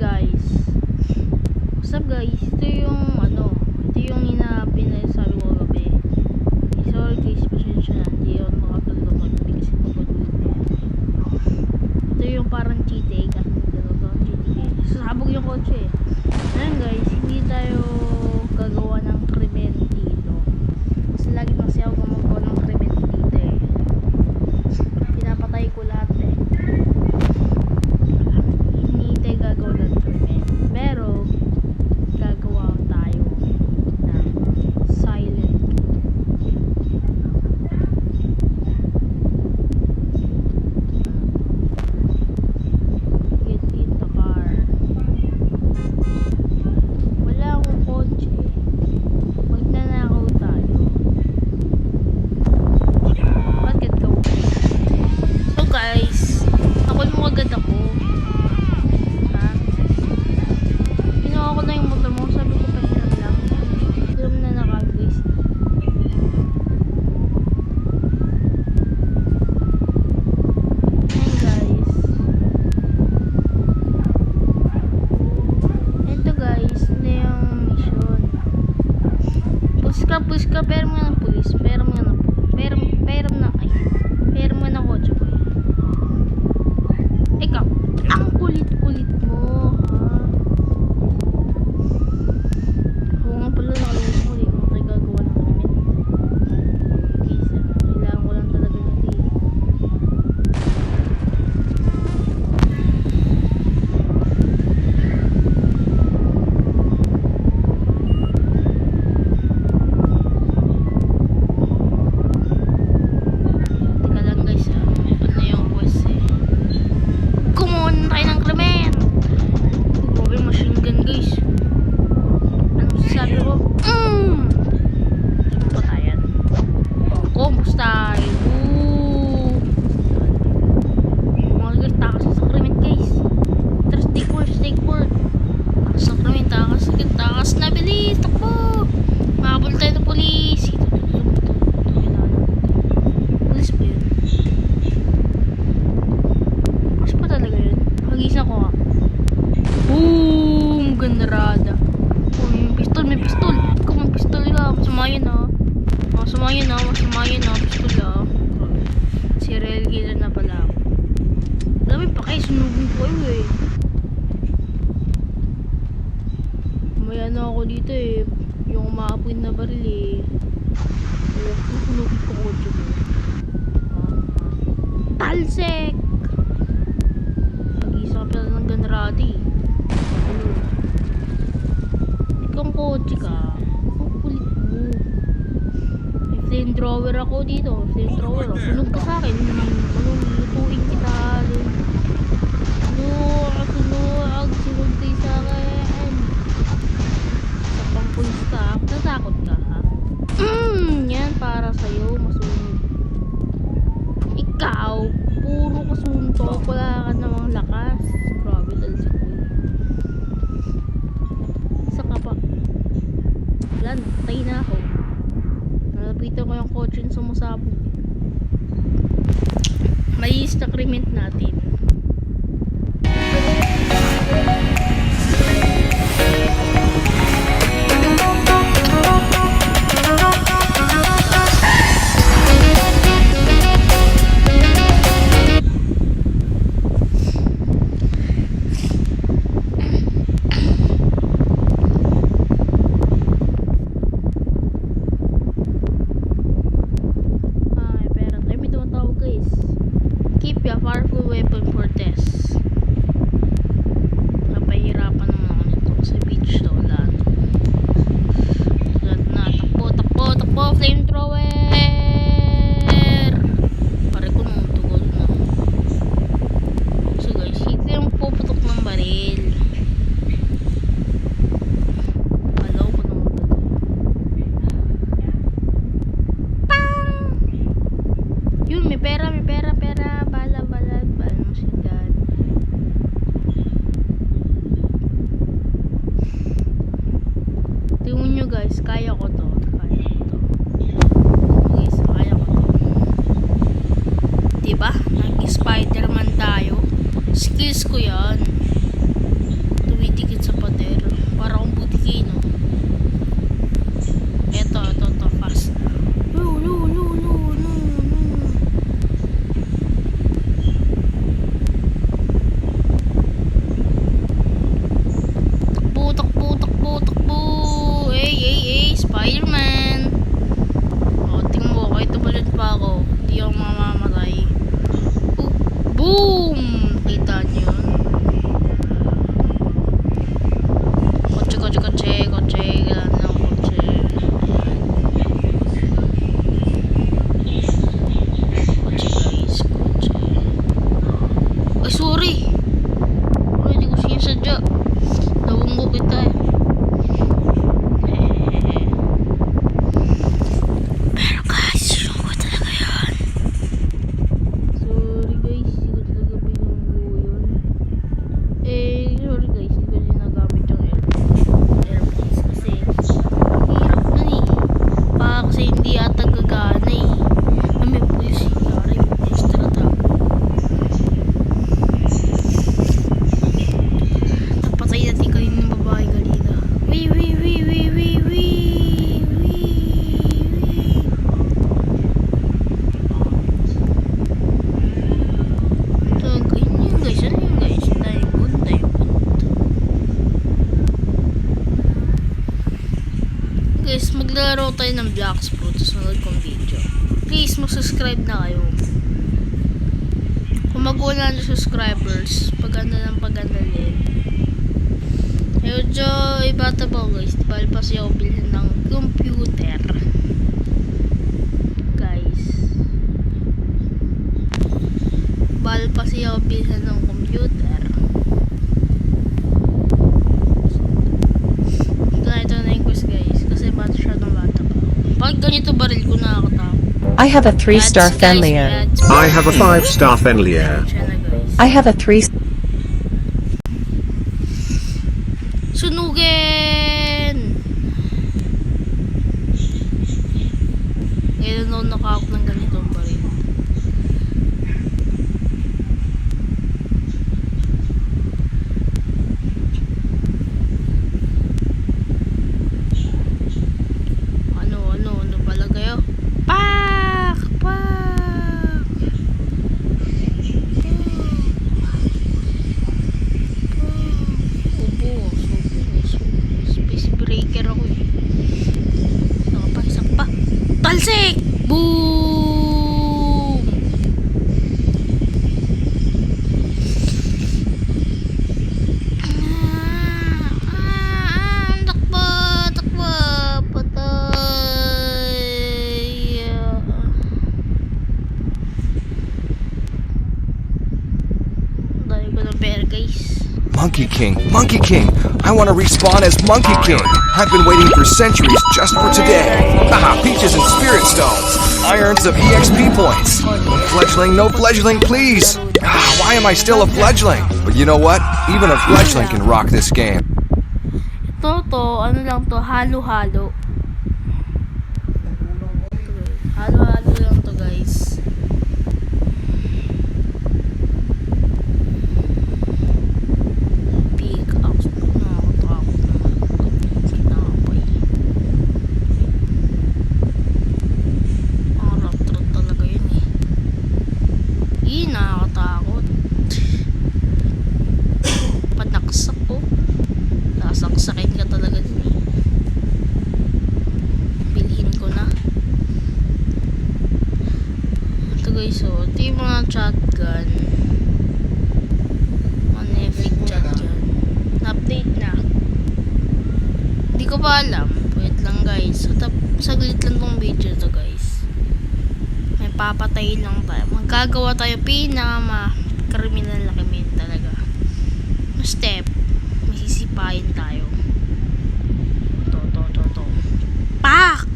guys. What's up guys? Ito yung ano ito yung inaapin na yung sabi ko gabi eh, sorry guys pasensya na hindi ako makapagod ako hindi kasi pagod ito yung parang cheat egg ah, at sasabog yung kotse eh. Ayun guys hindi tayo gagawa ng krimen dito. Kasi lagi nang siya ako baril eh. Tulog ko ko dyan. Talsek! Nag-isa ka pala ng ganrati. Ikaw kotse ka. Ang kulit mo. May flamethrower ako dito. Flamethrower. Sunog ka sa akin. Malungit. matapon. May stock natin. ba? Nag-Spider-Man tayo. Skills ko yan. Tumitikit sa pader. Para kong butikin, no? Maglalaro tayo ng Black Fruit sa sunod kong video. Please, mag-subscribe na kayo. Kung mag-una na subscribers, paganda ng paganda din. Medyo iba ba guys? Dahil pa ako bilhin ng computer. Guys. Bahal pa ako bilhin ng I have a 3 star Fenlier. I have a 5 star Fenlier. I have a 3 Monkey King, Monkey King. I want to respawn as Monkey King. I've been waiting for centuries just for today. Haha, peaches and spirit stones. I earned some EXP points. No fledgling, no fledgling, please. Ah, why am I still a fledgling? But you know what? Even a fledgling can rock this game. Ito to, ano lang to, halo-halo. Halo-halo lang to guys. いいなまた。May papatayin lang tayo. Magkagawa tayo pinaka kriminal na krimen talaga. Step masisipain tayo. To, to, to, to. Pak!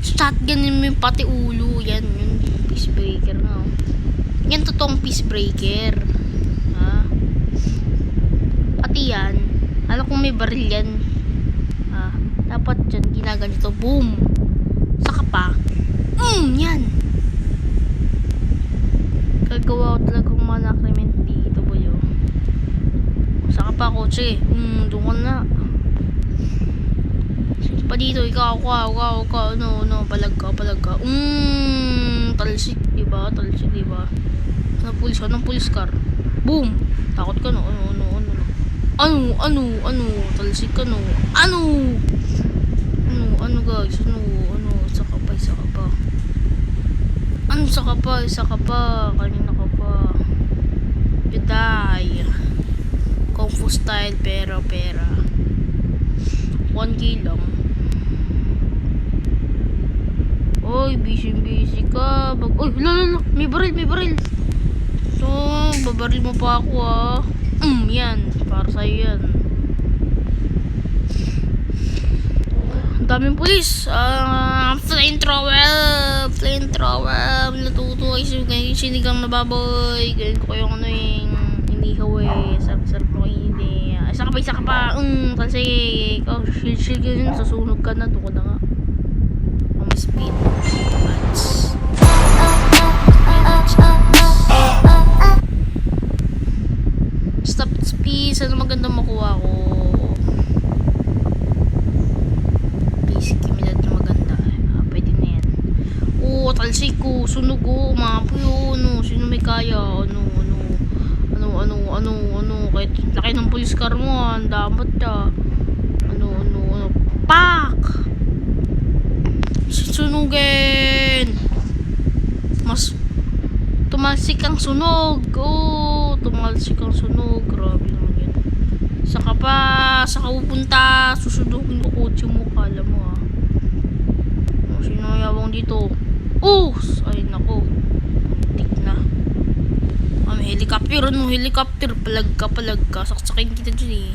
Shotgunin mo yung pati ulo. Yan, yun. Peace breaker na. Oh. Yan totoong peace breaker. Ha? Pati yan. Alam kong may baril yan. Ha? Dapat dyan, ginaganito. Boom! Saka pa. Mm, yan! Kagawa ko talagang mga nakrimen dito, boyo. Saka pa kotse. Hmm, doon na. Sino pa dito? Ikaw, ikaw, ikaw, ikaw. Ano, ano, palag ka, palag ka. Hmm, talsik, diba? Talsik, diba? Anong pulis? Anong pulis car? Boom! Takot ka no? Ano, ano, ano, ano? Ano, ano, ano? Talsik ka no? Ano? Ano, ano guys? Ano, ano? Isa ka pa, isa ka pa. Ano, isa ka pa, isa ka pa. Kanina ka pa. Die. Kung Fu style pero pera. 1k lang. Oy, busy busy ka. Bag Oy, la la la, may baril, may baril. So, babaril mo pa ako ah. Mm, yan. Para sa'yo yan. Ang daming pulis. Ah, flamethrower. Flamethrower. Natuto kayo yung sinigang na baboy. Ganyan ko yung ano yung inihaw eh. Sarap-sarap mo hindi. Isa ka pa, isa ka pa. Mm, kasi ikaw, shield shield ka yun. Sasunog ka na. Ko na nga. Ang speed. Stop speed. Sana maganda makuha ko. Basic kimilad na maganda. Ah, pwede na yan. Oo, talsik ko. Sunog ko. Umapoy oh. Ano, sino may kaya? Ano, ano. Ano, ano, ano, ano. Kahit laki ng police car mo. ah, Ang damat ah. Ano, ano, ano. Pak! sunugin. Mas tumalsik ang sunog. Oh, tumalsik ang sunog. Grabe naman yun. Saka pa, saka pupunta, susudugin ko kotse mo, kala mo ah. Sino ang yabang dito? Oh! Ay, nako. Tik na. May helicopter, ano? Helicopter. Palag ka, palag ka. Saksakin kita dyan eh.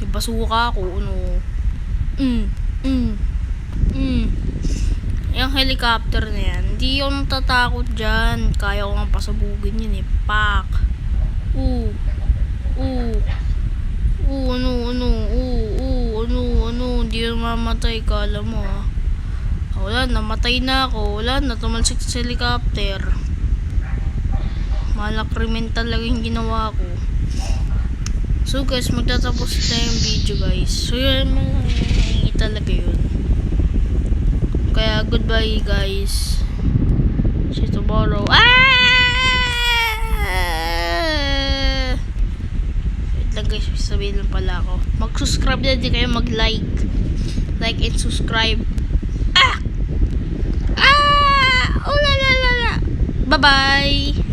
May basuka ako, ano. Mm, mm, mm. Yung helicopter na yan, hindi ako natatakot dyan. Kaya ko nga pasabugin yun eh. Pak. Oo. Oo. Oo, ano, ano, oo, oo, ano, ano, hindi mamatay, kala mo ah. Wala, namatay na ako. Wala na, tumalsik sa helicopter. Malakrimen talaga yung ginawa ko. So guys, magtatapos na yung video guys. So yun, malaking talaga yun. Kaya goodbye guys. See you tomorrow. Ah! Wait lang guys, sabihin lang pala ako. Mag-subscribe na din kayo, mag-like. Like and subscribe. Ah! Ah!